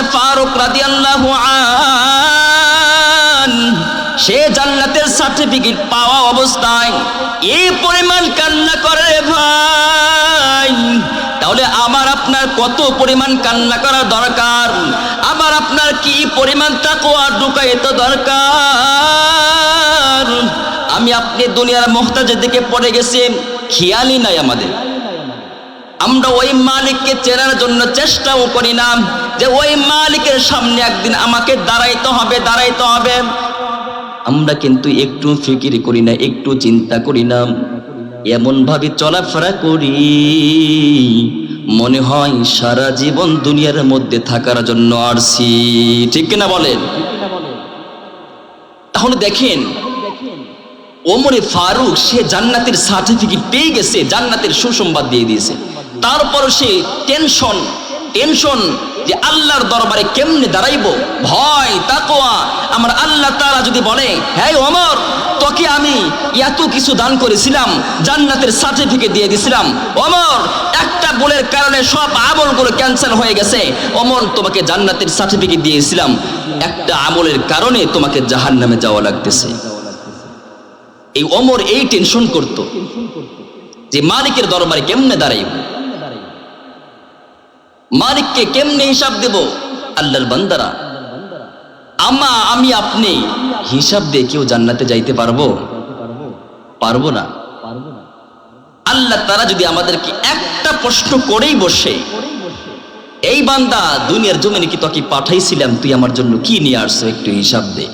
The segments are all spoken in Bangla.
ওমরে ফারুক রাদিয়াল্লাহু আন, সে জান্নাতের সার্টিফিকেট পাওয়া অবস্থায় এই পরিমাণ কান্না করে ভাই। তাহলে আমার আপনার কত পরিমাণ কান্না করা দরকার? আমার আপনার কি পরিমাণ তাকওয়া ঢুকাইতে দরকার? আমি আপনি দুনিয়ার মোহতাজের দিকে পড়ে গেছি, খেয়ালই নাই আমাদের। আমরা ওই মালিককে চেনার জন্য চেষ্টাও করি না যে ওই মালিকের সামনে একদিন আমাকে দাঁড়াইতে হবে দাঁড়াইতে হবে। আমরা কিন্তু একটু ফিকির করি না, একটু চিন্তা করি না। এমন ভাবে চলাফেরা করি। মনে হয় সারা জীবন দুনিয়ার মধ্যে থাকার জন্য আসছি ঠিক কিনা বলেন? তাহলে দেখেন, ওমরে ফারুক সে জান্নাতের সার্টিফিকেট পেয়ে গেছে, জান্নাতের সুসংবাদ দিয়ে দিয়েছে। তারপর সে টেনশন টেনশন যে আল্লাহর দরবারে কেমনে দাঁড়াইবো? ভয় তাকোয়া আমার আল্লাহ তারা যদি বলে হ্যাঁ অমর তোকে আমি এত কিছু দান করেছিলাম, জান্নাতের সার্টিফিকেট দিয়ে দিছিলাম। অমর একটা বলের কারণে সব আমলগুলো ক্যান্সেল হয়ে গেছে। অমর তোমাকে জান্নাতের সার্টিফিকেট দিয়েছিলাম। একটা আমলের কারণে তোমাকে জাহান নামে যাওয়া লাগতেছে। এই অমর এই টেনশন করত যে মালিকের দরবারে কেমনে দাঁড়াইব? মালিককে কেমনে হিসাব দেব? আল্লাহর বান্দারা। আমা আমি আপনি। হিসাব দিয়ে কেউ জান্নাতে যাইতে পারব? পারব না। আল্লাহ তারা যদি আমাদেরকে একটা প্রশ্ন করেই বসে, এই বান্দা, দুনিয়ার জমিনে কি তোকে পাঠাইছিলাম? তুই আমার জন্য কি নিয়ে আসছো? একটু হিসাব দে।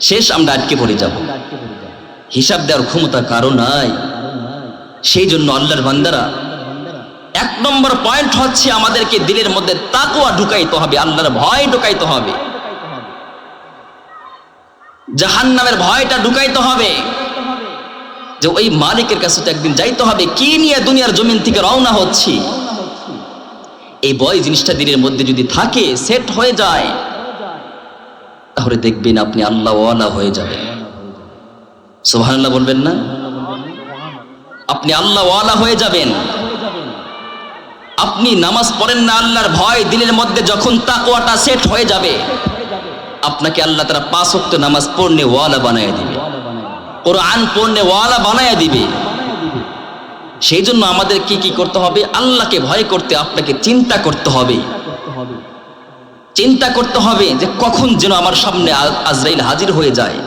শেষ আমরা আটকে পড়ে যাব। হিসাব দেওয়ার ক্ষমতা কারও নাই। সেই জন্য আল্লাহর বান্দারা এক নম্বর পয়েন্ট হচ্ছে আমাদেরকে দিলের মধ্যে তাকুয়া ঢুকাইতে হবে, আল্লাহর ভয় ঢুকাইতে হবে। জাহান নামের ভয়টা ঢুকাইতে হবে। যে ওই মালিকের কাছে তো একদিন যাইতে হবে, কি নিয়ে দুনিয়ার জমিন থেকে রওনা হচ্ছি? এই ভয় জিনিসটা দিলের মধ্যে যদি থাকে সেট হয়ে যায়, তাহলে দেখবেন আপনি আল্লাহ ওয়ালা হয়ে যাবেন। সুবহানাল্লাহ বলবেন না? আপনি আল্লাহ ওয়ালা হয়ে যাবেন। আপনি নামাজ পড়েন না, আল্লাহর ভয় দিলের মধ্যে যখন তাকওয়াটা সেট হয়ে যাবে, আপনাকে আল্লাহ তারা পাঁচ ওয়াক্ত নামাজ পড়নে ওয়ালা বানায় দিবে। কোরআন পড়নে ওয়ালা বানায় দিবে। সেই জন্য আমাদের কি কি করতে হবে? আল্লাহকে ভয় করতে, আপনাকে চিন্তা করতে হবে। চিন্তা করতে হবে যে কখন যেন আমার সামনে আজরাইল হাজির হয়ে যায়।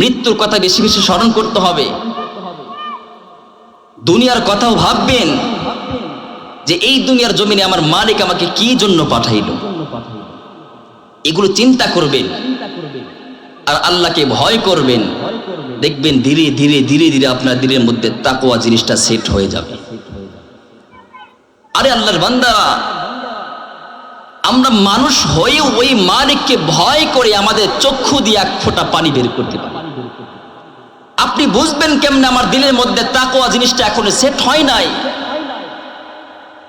মৃত্যুর কথা বেশি বেশি স্মরণ করতে হবে। দুনিয়ার কথাও ভাববেন যে এই দুনিয়ার জমিনে আমার মালিক আমাকে কি জন্য পাঠাইলো? এগুলো চিন্তা করবেন। আর আল্লাহকে ভয় করবেন। দেখবেন ধীরে ধীরে ধীরে ধীরে আপনার দিলের মধ্যে তাকোয়া জিনিসটা সেট হয়ে যাবে। আরে আল্লাহর বান্দারা আমরা মানুষ হয়েও ওই মালিককে ভয় করে আমাদের চক্ষু দিয়ে এক ফোঁটা পানি বের করতে পারি। আপনি বুঝবেন কেমনে আমার দিলের মধ্যে তাকোয়া জিনিসটা এখনও সেট হয় নাই?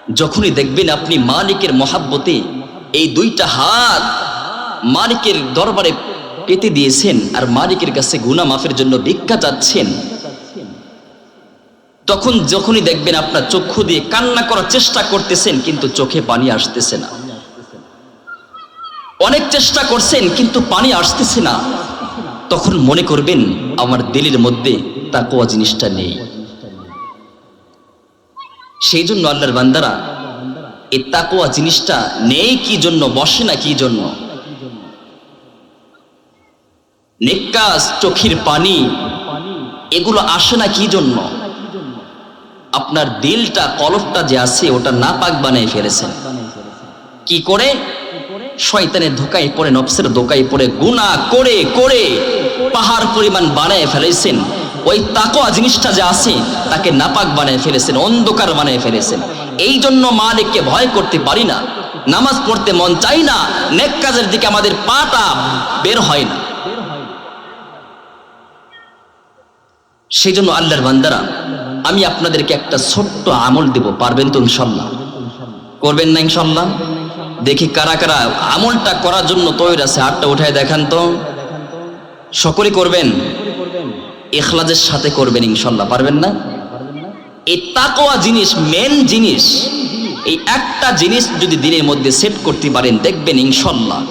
যখনই দেখবেন আপনি মালিকের মহাব্বতে এই দুইটা হাত মালিকের দরবারে পেতে দিয়েছেন আর মালিকের কাছে গুনা মাফের জন্য ভিক্ষা চাচ্ছেন, তখন যখনই দেখবেন আপনার চক্ষু দিয়ে কান্না করার চেষ্টা করতেছেন, কিন্তু চোখে পানি আসতেছে না। অনেক চেষ্টা করছেন, কিন্তু পানি আসতেছে না। তখন মনে করবেন, আমার দিলের মধ্যে তাকোয়া জিনিসটা নেই। সেই জন্য আল্লাহর বান্দারা, এই তাকোয়া জিনিসটা নেই কি জন্য, বসে না কি জন্য? নেকাজ চোখের পানি, এগুলো আসে না কি জন্য? আপনার দিলটা কলফটা যে আছে, ওটা না পাক বানিয়ে ফেলেছেন। কি করে? শয়তানের ধোকায় পড়ে, নফসের ধোকায় পড়ে, গুনাহ করে করে, পাহাড় পরিমাণ বানায় ফেলেছেন। ওই তাকোয়া জিনিসটা যে আছে, তাকে নাপাক বানায় ফেলেছেন, অন্ধকার বানায় ফেলেছেন। এই জন্য মালিককে ভয় করতে পারি না। নামাজ পড়তে মন চাই না, নেক কাজের দিকে আমাদের পাটা বের হয় না। সেই জন্য আল্লাহর বান্দারা, আমি আপনাদেরকে একটা ছোট্ট আমল দেব, পারবেন তো ইনশাল্লাহ? করবেন না ইনশাল্লাহ? দেখি কারা কারা আমলটা করার জন্য তৈরি আছে। হাতটা উঠায় দেখান তো। সকলে করবেন? এখলাজের সাথে করবেন ইনশাল্লাহ পারবেন না? এই তাকোয়া জিনিস মেন জিনিস, এই একটা জিনিস যদি দিনের মধ্যে সেট করতে পারেন, দেখবেন ইনশাল্লাহ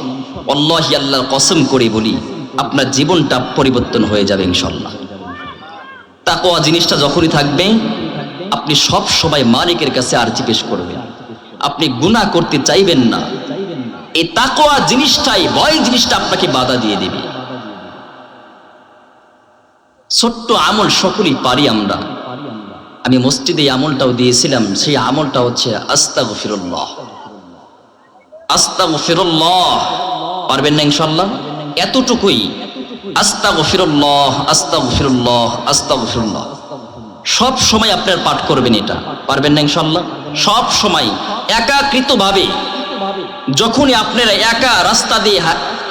অল্লাহ আল্লাহর কসম করে বলি, আপনার জীবনটা পরিবর্তন হয়ে যাবে ইনশাল্লাহ তাকোয়া জিনিসটা যখনই থাকবে, আপনি সব সময় মালিকের কাছে আর্জি পেশ করবেন। আপনি গুনাহ করতে চাইবেন না। এই তাকোয়া জিনিসটাই, ভয় জিনিসটা আপনাকে বাধা দিয়ে দেবে। ছোট্ট আমল সকলেই পারি আমরা। আমি মসজিদে আমলটাও দিয়েছিলাম, সেই আমলটা হচ্ছে আস্তাগ ফিরুল্লাহ আস্তাগ ফিরুল্লাহ পারবেন না ইনশাল্লাহ এতটুকুই। আস্তাগ ফিরুল্লাহ আস্তাগ ফিরুল্লাহ আস্তা ফিরুল্লাহ সব সময় আপনার পাঠ করবেন এটা, পারবেন না ইনশাল্লাহ সব সময় একাকৃতভাবে, যখনই আপনারা একা রাস্তা দিয়ে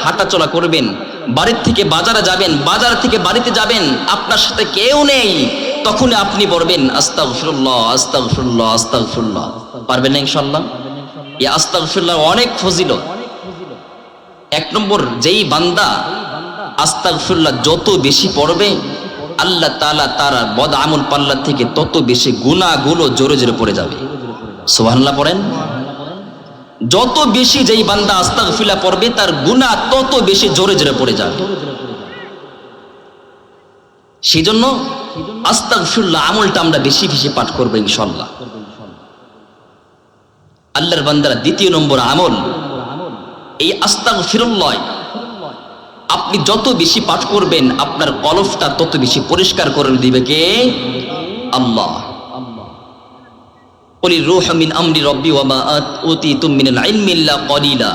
হাঁটাচলা করবেন বাড়ির থেকে বাজারে যাবেন, বাজার থেকে বাড়িতে যাবেন, আপনার সাথে কেউ নেই তখন আপনি বলবেন, আস্তাগফিরুল্লাহ আস্তাগফিরুল্লাহ আস্তাগফিরুল্লাহ। পারবেন না ইনশাল্লাহ এই আস্তাগফিরুল্লাহ অনেক ফজিলত। এক নম্বর, যেই বান্দা আস্তাগফিরুল্লাহ যত বেশি পড়বে, আল্লাহ তাআলা তার বদ আমল পাল্লা থেকে তত বেশি গুনাহগুলো জোরে জোরে পড়ে যাবে। সুবহানাল্লাহ পড়েন? যত বেশি যেই বান্দা আস্তাগফিরুল্লাহ পড়বে, তার গুনাহ তত বেশি জোরে জোরে পড়ে যাবে। সেই জন্য আস্তাগফিরুল্লাহ আমলটা আমরা বেশি বেশি পাঠ করব ইনশাল্লাহ আল্লাহর বান্দারা দ্বিতীয় নম্বর আমল, এই আস্তাগফিরুল্লাহ। আপনি যত বেশি পাঠ করবেন, আপনার কলফটা তত বেশি পরিষ্কার করে দিবে কে? আল্লাহ। কলি রুহমিন আমরি রব্বি ওয়ামা অতি তুমিনাল আইনমিল্লা কলিলা।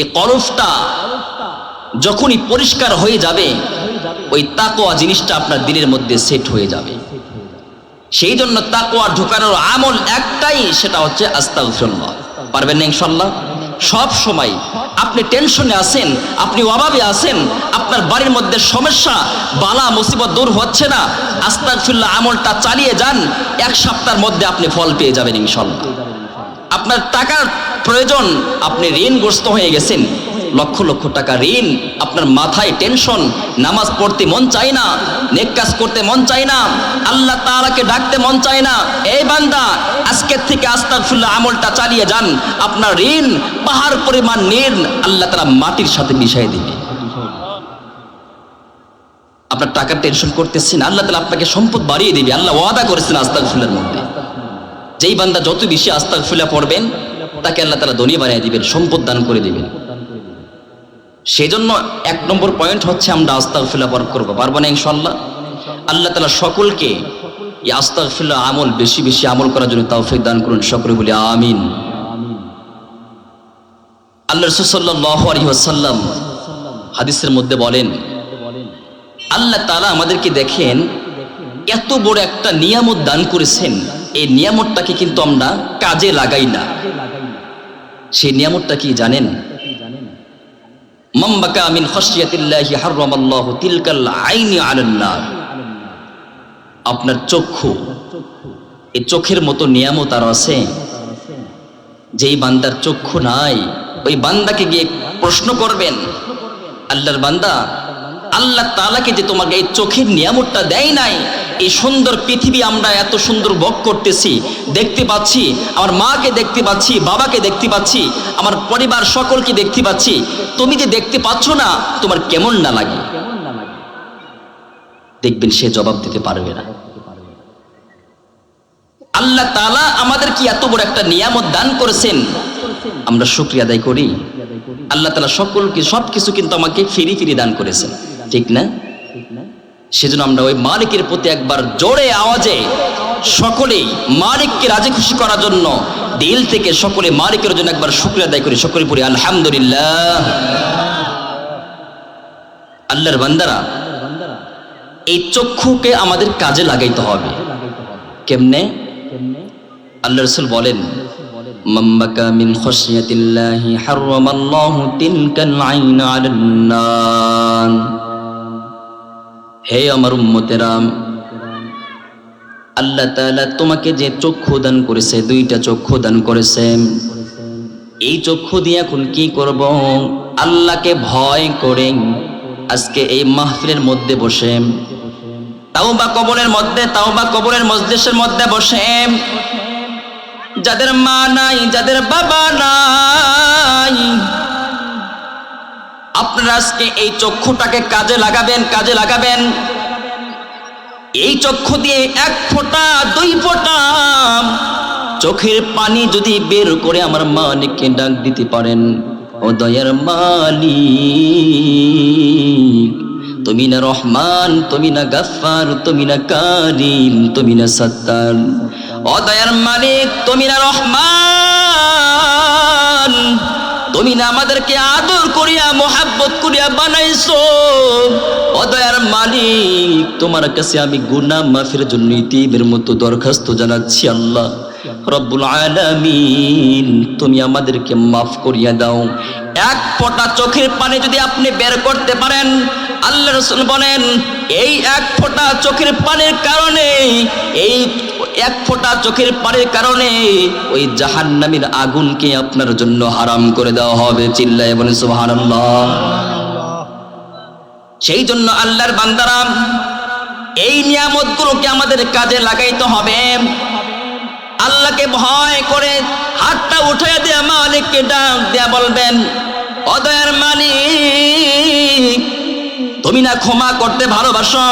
এই করফটা যখনই পরিষ্কার হয়ে যাবে, ওই তাকোয়া জিনিসটা আপনার দিনের মধ্যে সেট হয়ে যাবে। সেই জন্য তাকোয়া ঢোকানোর আমল একটাই, সেটা হচ্ছে আস্তাগফিরুল্লাহ। পারবেন না ইনশাল্লাহ সব সময় আপনি টেনশনে আছেন, আপনি অভাবে আছেন, আপনার বাড়ির মধ্যে সমস্যা, বালা মুসিবত দূর হচ্ছে না আস্তাকফুল্লাহ আমলটা চালিয়ে যান, এক সপ্তাহের মধ্যে আপনি ফল পেয়ে যাবেন ইনশাল্লাহ। আপনার টাকার প্রয়োজন, আপনি ঋণগ্রস্ত হয়ে গেছেন লক্ষ লক্ষ টাকা ঋণ, আপনার মাথায় টেনশন নামাজ পড়তে মন চায় না, নেক কাজ করতে মন চায় না, আল্লাহ তাআলাকে ডাকতে মন চায় না, এই বান্দা, আজকের থেকে আস্তাগফিরুল্লাহ আমলটা চালিয়ে যান, আপনার ঋণ পাহাড় পরিমাণ ঋণ আল্লাহ তাআলা মাটির সাথে মিশিয়ে দিবে। আপনার টাকার টেনশন করতেছেন আল্লাহ তাআলা আপনাকে সম্পদ বাড়িয়ে দিবে, আল্লাহ ওয়াদা করেছেন আস্তাগফিরুল্লাহর মধ্যে। যেই বান্দা যত বেশি আস্তাগফিরুল্লাহ পড়বেন, তাকে আল্লাহ তাআলা ধনী বানিয়ে দিবেন, সম্পদ দান করে দিবেন। সেজন্য এক নম্বর পয়েন্ট হচ্ছে আমরা আস্তাগফিরুল্লাহ পাঠ করব। পারব না ইনশাল্লাহ আল্লাহ তালা সকলকে এই আস্তাগফিরুল্লাহ আমল বেশি বেশি আমল করার জন্য তৌফিক দান করুন। সকলে বলি আমিন। আল্লাহ রাসূল সাল্লাল্লাহু আলাইহি হাদিসের মধ্যে বলেন, আল্লাহ তালা আমাদেরকে দেখেন এত বড় একটা নিয়ামত দান করেছেন। এই নিয়ামতটাকে কিন্তু আমরা কাজে লাগাই না। সেই নিয়ামতটা কি জানেন? আপনার চক্ষু, এই চোখের মতো নিয়ামত আর আছে? যেই বান্দার চক্ষু নাই, ওই বান্দাকে গিয়ে প্রশ্ন করবেন, আল্লাহর বান্দা, আল্লাহ তালাকে যে তোমাকে এই চোখের নিয়ামতটা দেয় নাই এই সুন্দর পৃথিবী আমরা এত সুন্দর ভোগ করতেছি। দেখতে পাচ্ছি, আমার মাকে দেখতে পাচ্ছি, বাবাকে দেখতে পাচ্ছি, আমার পরিবার সকলকে দেখতে পাচ্ছি। তুমি যে দেখতে পাচ্ছ না, তোমার কেমন না লাগে? দেখবেন সে জবাব দিতে পারবে না। আল্লাহ তালা আমাদের কি এত বড় একটা নিয়ামত দান করেছেন? আমরা শুক্রিয়া আদায় করি। আল্লাহ তালা সকলকে, সবকিছু কিন্তু আমাকে ফিরি ফিরি দান করেছেন। ঠিক না? সেজন্য আমরা ওই মালিকের প্রতি একবার জোরে আওয়াজে সকলেই মালিককে রাজি খুশি করার জন্য দিল থেকে সকলে মালিকের জন্য একবার শুক্রিয়া আদায় করি। সকলে পড়ি, আলহামদুলিল্লাহ। আল্লাহর বান্দারা, এই চক্ষুকে আমাদের কাজে লাগাইতে হবে। কেমনে? আল্লাহ রসুল বলেন মাম্বাকা মিন হে আমার উম্মতেরাম, আল্লাহ তাআলা তোমাকে যে চক্ষু দান করেছে, দুইটা চক্ষু দান করেছে। এই চক্ষু দিয়ে এখন কি করব? আল্লাহকে ভয় করে আজকে এই মাহফিলের মধ্যে বসে। তাও বা কবরের মধ্যে তাও বা কবরের মজলিসের মধ্যে বসে। যাদের মা নাই, যাদের বাবা নাই আপনারা আজকে এই চক্ষুটাকে কাজে লাগাবেন কাজে লাগাবেন। এই চক্ষু দিয়ে এক ফোঁটা, দুই ফোঁটা চোখের পানি যদি বের করে আমার মালিককে ডাক দিতে পারেন। ও দয়ার মালিক, তুমি না রহমান, তুমি না গাফার তুমি না কারিম, তুমি না সত্তার। ও দয়ার মালিক, তুমি না রহমান। তুমি না আমাদেরকে আদর করিয়া, মোহাব্বত করিয়া বানাইছো। অদয়ার মালিক, তোমার কাছে আমি গুনাহ মাফির জন্য ইতিবের মতো দরখাস্ত জানাচ্ছি আল্লাহ। রব্বুল আলামিন, তুমি আমাদেরকে মাফ করিয়া দাও। এক ফোঁটা চোখের পানি যদি আপনি বের করতে পারেন, আল্লাহ রসুল বলেন, এই এক ফোঁটা চোখের পানির কারণে এই এক ফোঁটা চোখের পানির কারণে ওই জাহান্নামীর আগুনকে আপনার জন্য হারাম করে দেওয়া হবে, চিল্লায় বলে সুবহানাল্লাহ। সেই জন্য আল্লাহর বান্দারাম এই নিয়ামতগুলোকে আমাদের কাজে লাগাইতে হবে। আল্লাহকে ভয় করে হাতটা উঠে দেয়া মালিককে ডাক দেয়া বলবেন অদয়ের মালিক, তুমি না ক্ষমা করতে ভালোবাসো।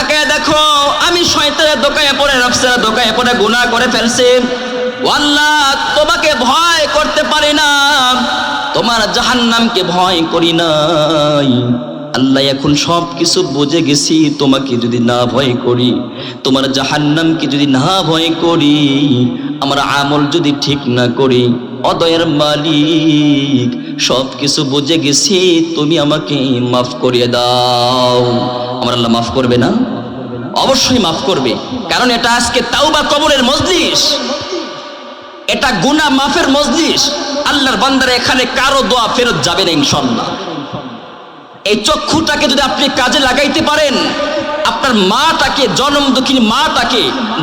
তাকে দেখো, আমি শয়তানের দোকানে পড়ে, নফসের দোকানে পড়ে গুনাহ করে ফেলছি। আল্লাহ তোমাকে ভয় করতে পারি না। তোমার জাহান্নামকে ভয় করি নাই। আল্লাহ, এখন সব কিছু বুঝে গেছি, তোমাকে যদি না ভয় করি, তোমার জাহান্নামকে যদি না ভয় করি, আমার আমল যদি ঠিক না করি, অদয়ের মালিক সব কিছু বুঝে গেছি, তুমি আমাকে মাফ করিয়ে দাও। আমার আল্লাহ মাফ করবে না? অবশ্যই মাফ করবে। কারণ এটা আজকে তাওবা কবরের মজলিস। এটা গুনা মাফের মজলিস। আল্লাহর বান্দারে এখানে কারও দোয়া ফেরত যাবে না ইনশাল্লাহ এই চক্ষুটাকে যদি আপনি কাজে লাগাইতে পারেন, আপনার মা মাটাকে, জনম দুঃখিনী মাটাকে,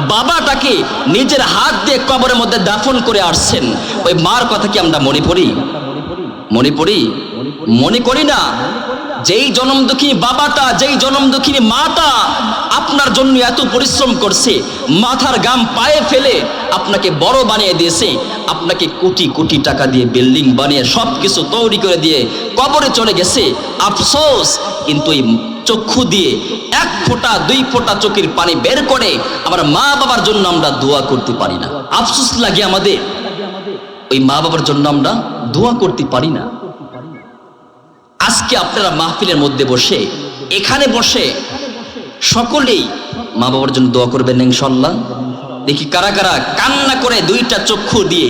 বাবাটাকে নিজের হাত দিয়ে কবরের মধ্যে দাফন করে আসছেন ওই মার কথা কি আমরা মনে পড়ি? মনে পড়ি? মনে করি না? যেই জনম দুঃখিনী বাবাটা যেই জনম দুঃখিনী মাটা আপনার জন্য এত পরিশ্রম করছে, মাথার গাম পায়ে ফেলে আপনাকে বড় বানিয়ে দিয়েছে, আপনাকে কোটি কোটি টাকা দিয়ে বিল্ডিং বানিয়ে সব কিছু তৈরি করে দিয়ে কবরে চলে গেছে। আফসোস, কিন্তু এই চক্ষু দিয়ে এক ফোঁটা, দুই ফোঁটা চোখের পানি বের করে আমার মা বাবার জন্য আমরা দোয়া করতে পারি না। আফসোস লাগে আমাদের। ওই মা বাবার জন্য আমরা দোয়া করতে পারি না। আজকে আপনারা মাহফিলের মধ্যে বসে, এখানে বসে সকলেই মা বাবার জন্য দোয়া করবেন ইনশাল্লাহ দেখি কারা কারা কান্না করে দুইটা চক্ষু দিয়ে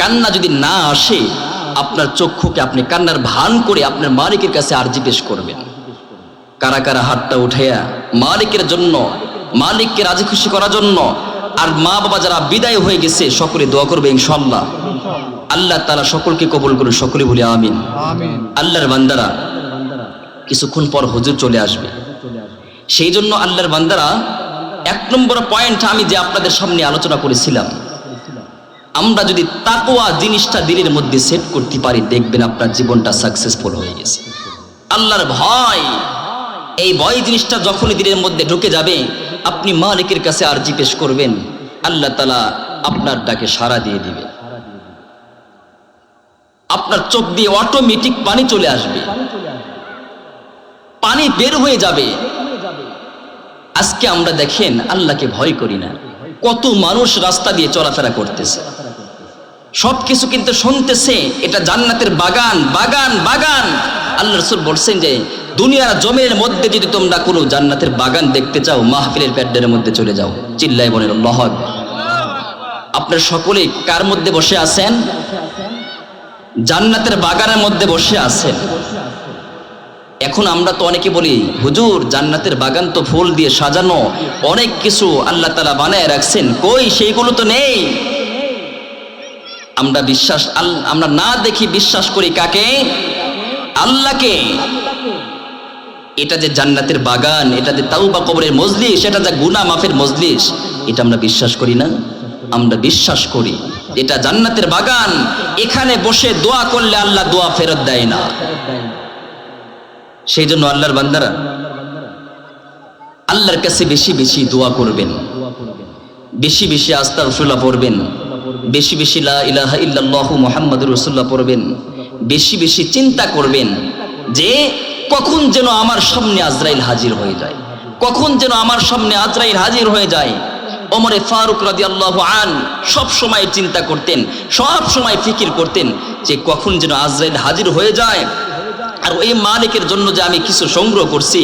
কান্না যদি না আসে, আপনার চক্ষুকে আপনি কান্নার ভান করে আপনার মালিকের কাছে আর্জি পেশ করবেন। কারা কারা হাতটা উঠাইয়া মালিকের জন্য, মালিককে রাজি খুশি করার জন্য আর মা বাবা যারা বিদায় হয়ে গেছে সকলে দোয়া করবে ইনশাল্লাহ আল্লাহ তারা সকলকে কবুল করুন সকলে বলি আমিন। আল্লাহর বান্দারা কিছুক্ষণ পর হুজুর চলে আসবে। সেই জন্য আল্লাহর বান্দারা এক নম্বর পয়েন্ট আমি যে আপনাদের সামনে আলোচনা করেছিলাম আমরা যদি তাকোয়া জিনিসটা দিলের মধ্যে সেট করতে পারি দেখবেন আপনার জীবনটা সাকসেসফুল হয়ে গেছে। আল্লাহর ভয় এই ভয় জিনিসটা যখনই দিলের মধ্যে ঢুকে যাবে, আপনি মালিকের কাছে আরজি পেশ করবেন। আল্লাহ তালা আপনার ডাকে সাড়া দিয়ে দিবে। আপনার চোখ দিয়ে অটোমেটিক পানি চলে আসবে। পানি বের হয়ে যাবে। আজকে আমরা দেখেন, আল্লাহকে ভয় করি না। কত মানুষ রাস্তা দিয়ে চলাফেরা করতেছে। সব কিছু কিন্তু শুনতেছে, এটা জান্নাতের বাগান বাগান বাগান। আল্লাহ রসুল বলছেন যে, দুনিয়ার জমির মধ্যে যদি তোমরা কোনো জান্নাতের বাগান দেখতে চাও, মাহফিলের প্যাডের মধ্যে চলে যাও। চিল্লাই আল্লাহ আকবার। আপনার সকলে কার মধ্যে বসে আছেন? জান্নাতের বাগানের মধ্যে বসে আছেন। এখন আমরা তো অনেকে বলি, হুজুর, জান্নাতের বাগান তো ফুল দিয়ে সাজানো, অনেক কিছু আল্লাহ তালা বানায় রাখছেন, কই সেইগুলো তো নেই। আমরা বিশ্বাস আমরা না দেখি বিশ্বাস করি কাকে? আল্লাহকে। এটা যে জান্নাতের বাগান, এটা যে তাওবা কবরের মজলিস এটা যে গুনা মাফের মজলিস, এটা আমরা বিশ্বাস করি না। আমরা বিশ্বাস করি, এটা জান্নাতের বাগান। এখানে বসে দোয়া করলে আল্লাহ দোয়া ফেরত দেয় না। সেই জন্য আল্লাহর বান্দারা, আল্লাহর কাছে বেশি বেশি দোয়া করবেন। বেশি বেশি আস্তা রসুল্লাহ পড়বেন। বেশি বেশি লা ইলাহা ইল্লাল্লাহু মুহাম্মাদুর রাসূলুল্লাহ পড়বেন। বেশি বেশি চিন্তা করবেন যে কখন যেন আমার সামনে আজরাইল হাজির হয়ে যায়। কখন যেন আমার সামনে আজরাইল হাজির হয়ে যায়। অমরে ফারুক রাজি আল্লাহ আন সব সময় চিন্তা করতেন, সব সময় ফিকির করতেন যে কখন যেন আজরাইল হাজির হয়ে যায়। আর ওই মালিকের জন্য যে আমি কিছু সংগ্রহ করছি,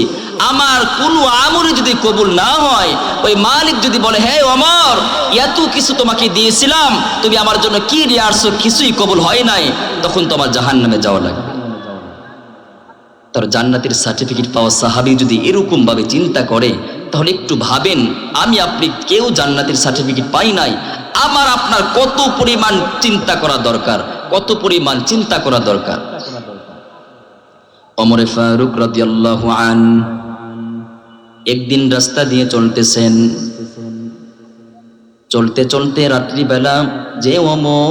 আমার কোনো আমরে যদি কবুল না হয়, ওই মালিক যদি বলে হ্যাঁ অমর এত কিছু তোমাকে দিয়েছিলাম, তুমি আমার জন্য কি নিয়ে আসছো, কিছুই কবুল হয় নাই। তখন তোমার জাহান নামে যাওয়া লাগবে। তার জান্নাতের সার্টিফিকেট পাওয়া সাহাবি যদি এরকম ভাবে চিন্তা করে, তাহলে একটু ভাবেন, আমি আপনি কেউ জান্নাতের সার্টিফিকেট পাই নাই, আমার আপনার কত পরিমাণ চিন্তা করা দরকার, কত পরিমাণ চিন্তা করা দরকার। অমরে ফারুক রাদিয়াল্লাহু আন, একদিন রাস্তা দিয়ে চলতেছেন। চলতে চলতে রাত্রিবেলা যে অমর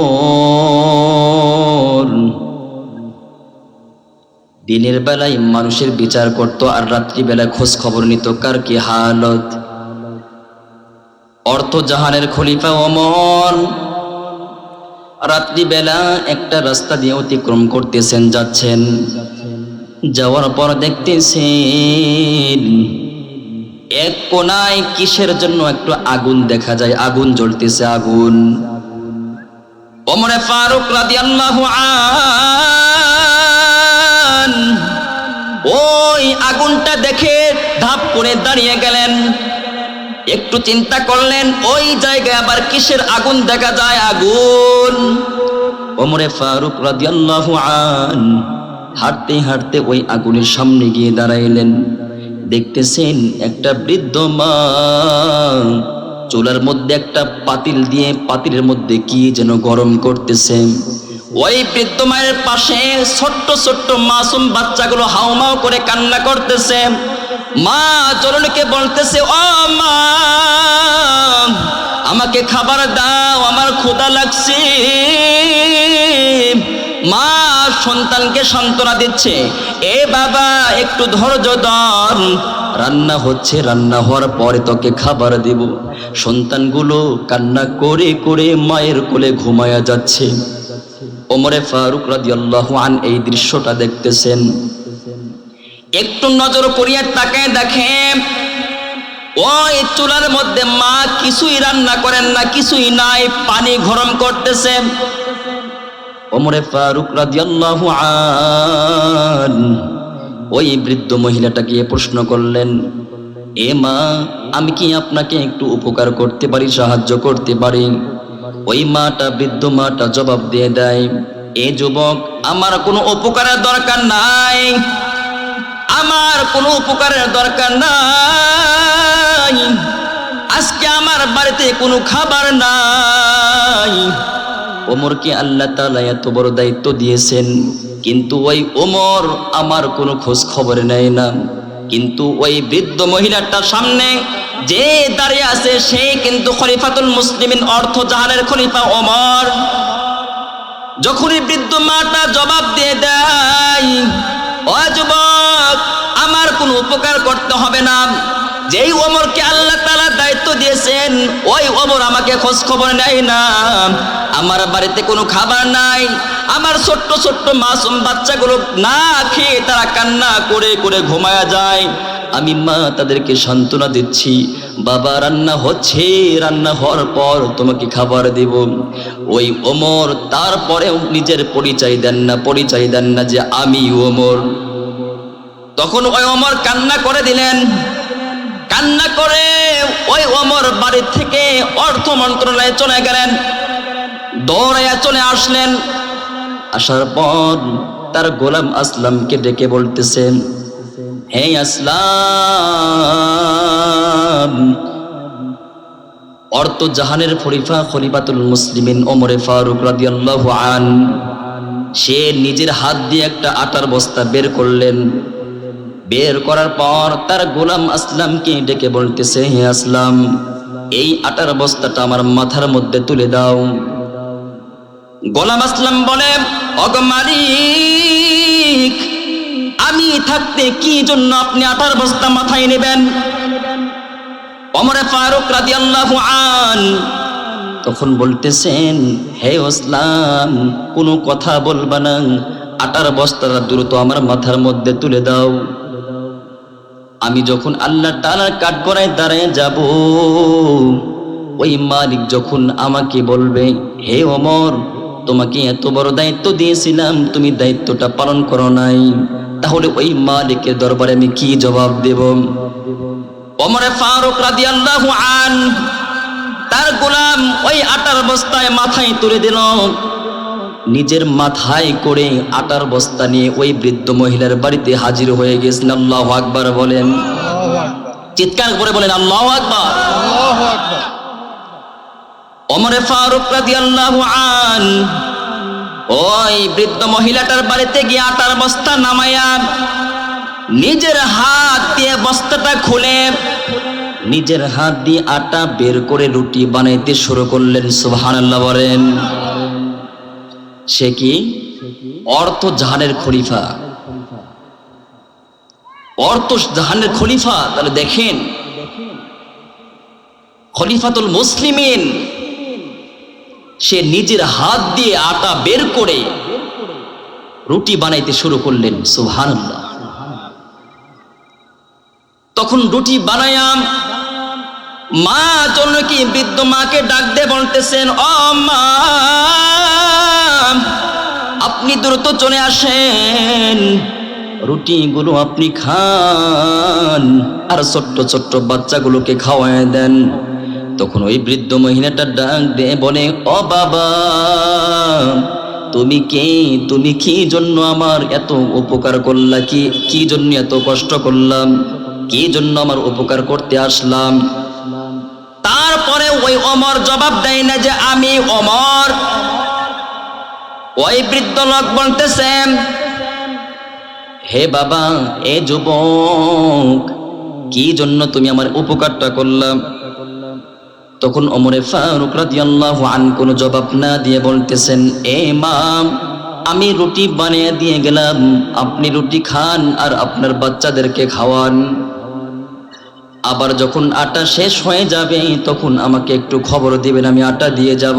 দিনের বেলায় মানুষের বিচার করত আর রাত্রিবেলায় খোঁজ খবর নিত, কার কি হালত? অর্থ জাহানের খলিফা অমর রাত্রিবেলা একটা রাস্তা দিয়ে অতিক্রম করতেছেন, যাচ্ছেন। যাওয়ার পর দেখতেছেন, এক কোনায় কিসের জন্য একটু আগুন দেখা যায়, আগুন জ্বলতেছে, আগুন। ওমরে ফারুক রাদিয়াল্লাহু আন, ওই আগুনটা দেখে ধাপ করে দাঁড়িয়ে গেলেন। একটু চিন্তা করলেন, ওই জায়গায় আবার কিসের আগুন দেখা যায়, আগুন? ওমরে ফারুক রাদিয়াল্লাহু আন হাঁটতে হাঁটতে ওই আগুনের সামনে গিয়ে দাঁড়াইলেন। দেখতেছেন একটা বৃদ্ধ মা, চুলার মধ্যে একটা পাতিল দিয়ে পাতিলের মধ্যে কি যেন গরম করতেছে। ওই বৃদ্ধ মায়ের পাশে ছোট্ট ছোট্ট মাসুম বাচ্চাগুলো হাউমাউ করে কান্না করতেছে। মা চরণকে বলতেছে, ও মা, আমাকে খাবার দাও, আমার ক্ষুধা লাগছে। মা সন্তানকে সান্ত্বনা দিচ্ছে। এ বাবা, একটু ধৈর্য ধর। রান্না হচ্ছে, রান্না হওয়ার পরে তোকে খাবার দেব। সন্তানগুলো কান্না করে করে মায়ের কোলে ঘুমায়া যাচ্ছে। ওমরে ফারুক রাদিয়াল্লাহু আন এই দৃশ্যটা দেখতেছেন। একটু নজর করিয়া তাকায় দেখে ওই চুলার মধ্যে মা কিছুই রান্না করেন না, কিছুই নাই, পানি গরম করতেছে। ওমরে ফারুক রাদিয়াল্লাহু আন, ওই বৃদ্ধ মহিলাটাকে প্রশ্ন করলেন, এ মা, আমি কি আপনাকে একটু উপকার করতে পারি, সাহায্য করতে পারি? ওই মাটা, বৃদ্ধ মাটা জবাব দিয়ে দেয়, এ যুবক, আমার কোনো উপকারের দরকার নাই, আমার কোনো উপকারের দরকার নাই, আজকে আমার বাড়িতে কোনো খাবার নাই ওমরকে আল্লাহ তাআলা এত বড় দায়িত্ব দিয়েছেন, কিন্তু ওই ওমর আমার কোনো খোঁজ খবর নেয় না। কিন্তু ওই বৃদ্ধ মহিলাটার সামনে যে দাঁড়িয়ে আছে, সে কিন্তু খলিফাতুল মুসলিমিন অর্থ জাহানের খলিফা ওমর। যখনই বৃদ্ধ মাটা জবাব দিয়ে দেয়, ও যুবক, আমার কোনো উপকার করতে হবে না। যেই ওমরকে আল্লাহ তালা দায়িত্ব দিয়েছেন, ওই ওমর আমাকে খোঁজ খবর নেয় না। আমার বাড়িতে কোনো খাবার নাই। আমার ছোট্ট ছোট্ট মাসুম বাচ্চাগুলো না খেয়ে তারা কান্না করে করে ঘুমায়া যায়। আমি মা তাদেরকে সান্ত্বনা দিচ্ছি, বাবা, রান্না হচ্ছে। রান্না হওয়ার পর তোমাকে খাবার দেব। ওই ওমর তারপরেও নিজের পরিচয় দেন না, পরিচয় দেন না যে আমি ওমর। তখন ওই অমর কান্না করে দিলেন। কান্না করে ওই অমর বাড়ি থেকে অর্থ মন্ত্রণালয়ে চলে গেলেন। দৌড়াইয়া চলে আসলেন। আসার পর তার গোলাম আসলামকে ডেকে বলতেছেন, হে আসলাম, অর্থ জাহানের খলিফা খলিফাতুল মুসলিমিন ওমরে ফারুক রাদিয়াল্লাহু আন, সে নিজের হাত দিয়ে একটা আটার বস্তা বের করলেন। বের করার পর তার গোলাম আসলামকে ডেকে বলতেছে, হে আসলাম, এই আটার বস্তাটা আমার মাথার মধ্যে তুলে দাও। গোলাম আসলাম বলে অগমালিক আমি থাকতে কি জন্য আপনি আটার বস্তা মাথায় নেবেন? অমরে ফারুক রাদিয়াল্লাহু আন তখন বলতেছেন, হে ওসলাম কোনো কথা বলবা না, আটার বস্তাটা দ্রুত আমার মাথার মধ্যে তুলে দাও। আমি যখন আল্লাহ তালার কাঠ করায় দাঁড়ায় যাব, ওই মালিক যখন আমাকে বলবে, হে অমর তোমাকে এত বড় দায়িত্ব দিয়েছিলাম, তুমি দায়িত্বটা পালন করো নাই। তাহলে ওই মালিকের দরবারে আমি কি জবাব দেব? অমরে ফারুক রাদি আল্লাহ আন, তার গোলাম ওই আটার বস্তায় মাথায় তুলে দিল। নিজের মাথায় করে আটার বস্তা নিয়ে ওই বৃদ্ধ মহিলার বাড়িতে হাজির হয়ে গেছেন। আল্লাহ আকবার বলেন। চিৎকার করে বলেন আল্লাহ আকবার। অমরে ফারুক আন ওই বৃদ্ধ মহিলাটার বাড়িতে গিয়ে আটার বস্তা নামায়া নিজের হাত দিয়ে বস্তাটা খুলে নিজের হাত দিয়ে আটা বের করে রুটি বানাইতে শুরু করলেন। সুবহানাল্লাহ বলেন। সে কি? অর্থ জাহানের খলিফা। অর্থ জাহানের খলিফা? তাহলে দেখেন। খলিফাতুল মুসলিমিন, সে নিজের হাত দিয়ে আটা বের করে রুটি বানাইতে শুরু করলেন, সুবহানাল্লাহ। তখন রুটি বানায়াম, মা জনকি বৃদ্ধ মাকে ডাক দিয়ে বলতেছেন, ও মা আপনি দ্রুত চলে আসেন। রুটিগুলো আপনি খান আর ছোট্ট ছোট্ট বাচ্চাগুলোকে খাওয়ায় দেন। তখন ওই বৃদ্ধ মহিলাটা ডাক দিয়ে বলে, ও বাবা, তুমি কে? তুমি কি জন্য আমার এত উপকার করলা? কি কি জন্য এত কষ্ট করলাম? কি জন্য আমার উপকার করতে আসলাম? তারপরে ওই অমর জবাব দেয় না যে, আমি অমর ওই বৃদ্ধ লোক বলতেছেন হে বাবা, এ যুবক, কি জন্য তুমি আমার উপকারটা করলাম তখন অমরে ফারুক রাদিয়াল্লাহু আন কোনো জবাব না দিয়ে বলতেছেন, এ মা, আমি রুটি বানিয়ে দিয়ে গেলাম, আপনি রুটি খান আর আপনার বাচ্চাদেরকে খাওয়ান। আবার যখন আটা শেষ হয়ে যাবে, তখন আমাকে একটু খবর দিবেন, আমি আটা দিয়ে যাব।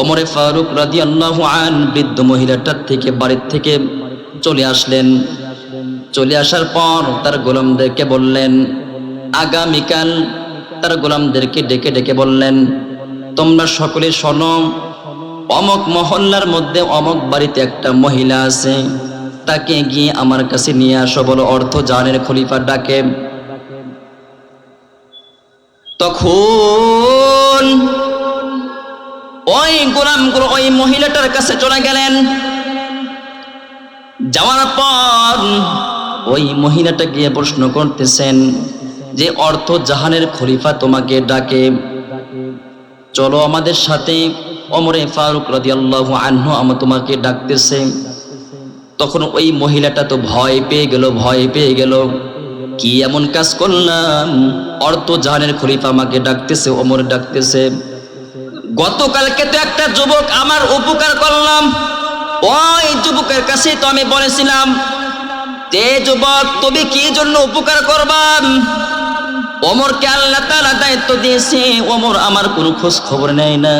অমরে ফারুক রাদিয়াল্লাহু আন বৃদ্ধ মহিলাটার থেকে, বাড়ির থেকে চলে আসলেন। চলে আসার পর তার গোলামদেরকে বললেন, আগামীকাল তার গোলামদেরকে ডেকে ডেকে বললেন, তোমরা সকলে শোনো, অমক মহল্লার মধ্যে অমক বাড়িতে একটা মহিলা আছে, তাকে গিয়ে আমার কাছে নিয়ে আসো বলো অর্থ জানের খলিফা ডাকে। তখন ওই গোলামগুলো ওই মহিলাটার কাছে চলে গেলেন। যাওয়ার পর ওই মহিলাটা গিয়ে প্রশ্ন করতেছেন যে, অর্থ জাহানের খলিফা তোমাকে ডাকে। চলো আমাদের সাথে। অমরে ফারুক রাদিয়াল্লাহু আনহু আমার তোমাকে ডাকতেছে। তখন ওই মহিলাটা তো ভয় পেয়ে গেল, ভয় পেয়ে গেল। কি এমন কাজ করলাম? অর্থ জাহানের খলিফা আমাকে ডাকতেছে অমর ডাকতেছে। গতকালকে তো একটা যুবক আমার উপকার করলাম। ওই যুবকের কাছে তো আমি বলেছিলাম যে যুবক, তুমি কি জন্য উপকার করবাম ওমরকে আল্লাহ তাআলা দায়িত্ব দিয়েছে, ওমর, আমার কোনো খোঁজ খবর নেয় না।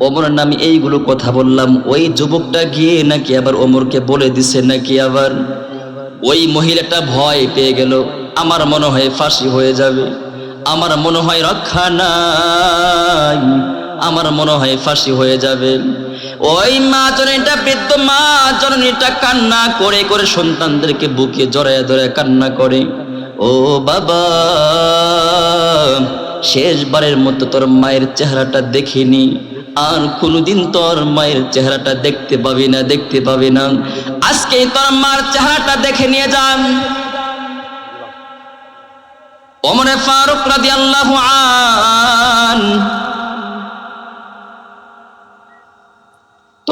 ওমর নামে এইগুলো কথা বললাম। ওই যুবকটা গিয়ে নাকি আবার ওমরকে বলে দিছে নাকি আবার। ওই মহিলাটা ভয় পেয়ে গেল। আমার মনে হয় ফাঁসি হয়ে যাবে। আমার মনে হয় রক্ষা নাই। আমার মনে হয় ফাঁসি হয়ে যাবে। ওই মা জননীটা, বৃদ্ধ মা জননীটা কান্না করে করে সন্তানদেরকে বুকে জড়ায় ধরে কান্না করে। ও বাবা, শেষবারের মতো তোর মায়ের চেহারাটা দেখিনি। আর কোনোদিন তোর মায়ের চেহারাটা দেখতে পাবি না, দেখতে পাবি না। আজকে তোর মার চেহারাটা দেখে নিয়ে যান। ওমরে ফারুক রাদিয়াল্লাহু আন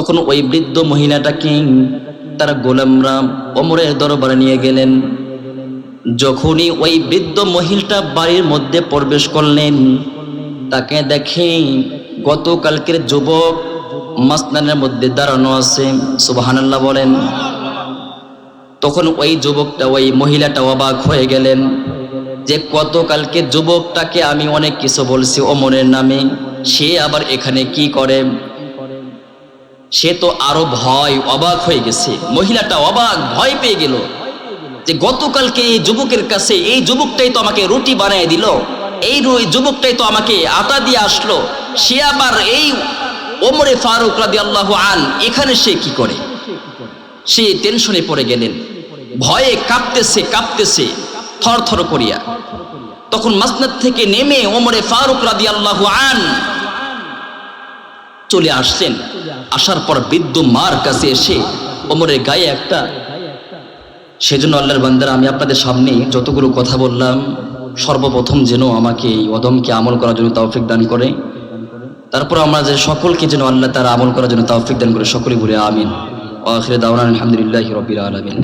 তখন ওই বৃদ্ধ মহিলাটাকে তার গোলামরা অমরের দরবারে নিয়ে গেলেন। যখনই ওই বৃদ্ধ মহিলাটা বাড়ির মধ্যে প্রবেশ করলেন, তাকে দেখে গতকালকের যুবক মাসনানের মধ্যে দাঁড়ানো আছে। সুবহানাল্লাহ বলেন। তখন ওই যুবকটা, ওই মহিলাটা অবাক হয়ে গেলেন যে গতকালকে যুবকটাকে আমি অনেক কিছু বলছি অমরের নামে, সে আবার এখানে কি করে? সে তো আরও ভয় অবাক হয়ে গেছে। মহিলাটা অবাক ভয় পেয়ে গেল যে গতকালকে এই যুবকের কাছে, এই যুবকটাই তো আমাকে রুটি বানিয়ে দিল, এই যুবকটাই তো আমাকে আটা দিয়ে আসলো, সে আবার এই ওমরে ফারুক রাদি আল্লাহ আন, এখানে সে কি করে? সে টেনশনে পড়ে গেলেন, ভয়ে কাঁপতেছে কাঁপতেছে থর থর করিয়া। তখন মাসনাদ থেকে নেমে ওমরে ফারুক রাদি আল্লাহ আন চলে আসলেন আসার পর বৃদ্ধ মার কাছে এসে ওমরের গায়ে একটা, সেজন্য আল্লাহর বান্দারা, আমি আপনাদের সামনে যতগুলো কথা বললাম, সর্বপ্রথম যেন আমাকে এই অদমকে আমল করার জন্য তৌফিক দান করে। তারপর আমরা যে সকলকে যেন আল্লাহ তারা আমল করার জন্য তৌফিক দান করে, সকলে বলে আমিন। আখিরে দাওয়ান আলহামদুলিল্লাহি রাব্বিল আলামিন।